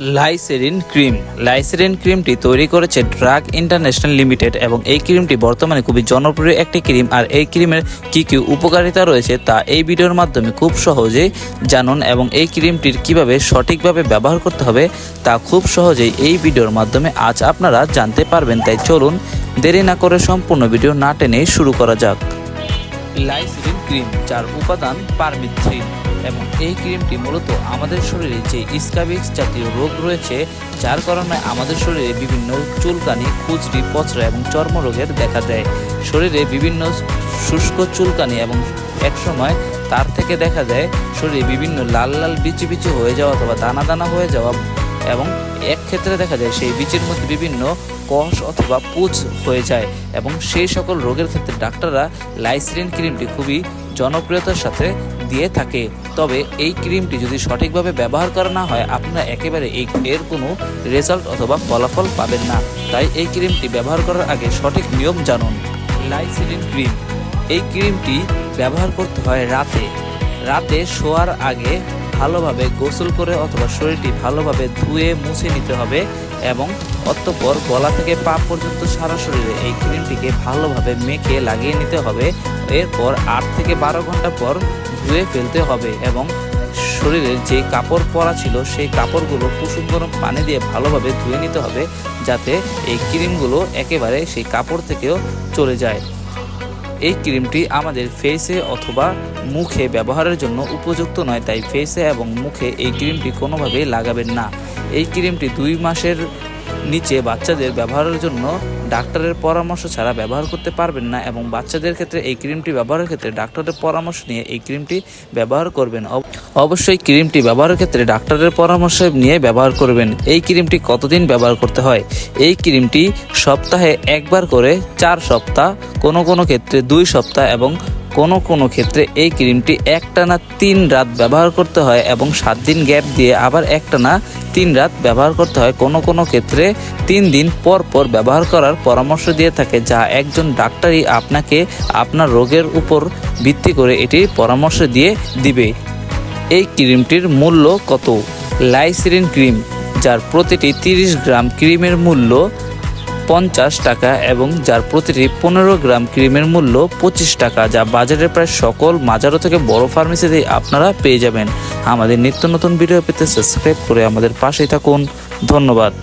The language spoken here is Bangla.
লাইসেরিন ক্রিম। লাইসেরিন ক্রিমটি তৈরি করেছে ড্রাগ ইন্টারন্যাশনাল লিমিটেড এবং এই ক্রিমটি বর্তমানে খুবই জনপ্রিয় একটি ক্রিম আর এই ক্রিমের কি কি উপকারিতা রয়েছে তা এই ভিডিওর মাধ্যমে খুব সহজেই জানুন এবং এই ক্রিমটির কীভাবে সঠিকভাবে ব্যবহার করতে হবে তা খুব সহজেই এই ভিডিওর মাধ্যমে আজ আপনারা জানতে পারবেন। তাই চলুন দেরি না করে সম্পূর্ণ ভিডিও না টেনে শুরু করা যাক। লাইসিলিন ক্রিম, যার উপাদান পারমিথ্রিন। এবং এই ক্রিমটি মূলত আমাদের শরীরে যে স্কাবিক্স জাতীয় রোগ রয়েছে, যার কারণে আমাদের শরীরে বিভিন্ন চুলকানি, খুচরি, পচরা এবং চর্মরোগের দেখা দেয়। শরীরে বিভিন্ন শুষ্ক চুলকানি এবং একসময় তার থেকে দেখা যায় শরীরে বিভিন্ন লাল লাল বিচি বিচি হয়ে যাওয়া অথবা দানা দানা হয়ে যাওয়া এবং এক ক্ষেত্রে দেখা যায় সেই বীজের মধ্যে বিভিন্ন কষ অথবা পুজ হয়ে যায় এবং সেই সকল রোগের ক্ষেত্রে ডাক্তাররা লাইসিরিন ক্রিমটি খুবই জনপ্রিয়তার সাথে দিয়ে থাকে। তবে এই ক্রিমটি যদি সঠিকভাবে ব্যবহার করা না হয়, আপনারা একেবারে এই এর কোনো রেজাল্ট অথবা ফলাফল পাবেন না। তাই এই ক্রিমটি ব্যবহার করার আগে সঠিক নিয়ম জানুন। লাইসিলিন ক্রিম। এই ক্রিমটি ব্যবহার করতে হয় রাতে। রাতে শোয়ার আগে ভালোভাবে গোসল করে অথবা শরীরটি ভালোভাবে ধুয়ে মুছে নিতে হবে এবং অতঃপর গলা থেকে পা পর্যন্ত সারা শরীরে এই ক্রিমটিকে ভালোভাবে মেখে লাগিয়ে নিতে হবে। এরপর আট থেকে বারো ঘণ্টা পর ধুয়ে ফেলতে হবে এবং শরীরের যে কাপড় পরা ছিল সেই কাপড়গুলো কুসুম গরম পানি দিয়ে ভালোভাবে ধুয়ে নিতে হবে যাতে এই ক্রিমগুলো একেবারে সেই কাপড় থেকেও চলে যায়। এই ক্রিমটি আমাদের ফেসে অথবা মুখে ব্যবহারের জন্য উপযুক্ত নয়, তাই ফেসে এবং মুখে এই ক্রিমটি কোনোভাবেই লাগাবেন না। এই ক্রিমটি দুই মাসের নিচে বাচ্চাদের ব্যবহারের জন্য ডাক্তারের পরামর্শ ছাড়া ব্যবহার করতে পারবেন না এবং বাচ্চাদের ক্ষেত্রে এই ক্রিমটি ব্যবহারের ক্ষেত্রে ডাক্তারের পরামর্শ নিয়ে এই ক্রিমটি ব্যবহার করবেন। অব- অবশ্যই ক্রিমটি ব্যবহারের ক্ষেত্রে ডাক্তারের পরামর্শ নিয়ে ব্যবহার করবেন। এই ক্রিমটি কতদিন ব্যবহার করতে হয়? এই ক্রিমটি সপ্তাহে একবার করে চার সপ্তাহ, কোনো কোনো ক্ষেত্রে দুই সপ্তাহ এবং কোনো কোনো ক্ষেত্রে এই ক্রিমটি একটানা তিন রাত ব্যবহার করতে হয় এবং সাত দিন গ্যাপ দিয়ে আবার একটানা তিন রাত ব্যবহার করতে হয়। কোনো কোনো ক্ষেত্রে তিন দিন পর পর ব্যবহার করার পরামর্শ দিয়ে থাকে, যা একজন ডাক্তারই আপনাকে আপনার রোগের উপর ভিত্তি করে এটি পরামর্শ দিয়ে দিবে। এই ক্রিমটির মূল্য কত? লাইসিরিন ক্রিম, যার প্রতিটি তিরিশ গ্রাম ক্রিমের মূল্য পঞ্চাশ টাকা এবং যার প্রতিটি পনেরো গ্রাম ক্রিমের মূল্য পঁচিশ টাকা, যা বাজারের প্রায় সকল মাজারো থেকে বড় ফার্মেসিতে আপনারা পেয়ে যাবেন। আমাদের নিত্য নতুন ভিডিও পেতে সাবস্ক্রাইব করে আমাদের পাশেই থাকুন। ধন্যবাদ।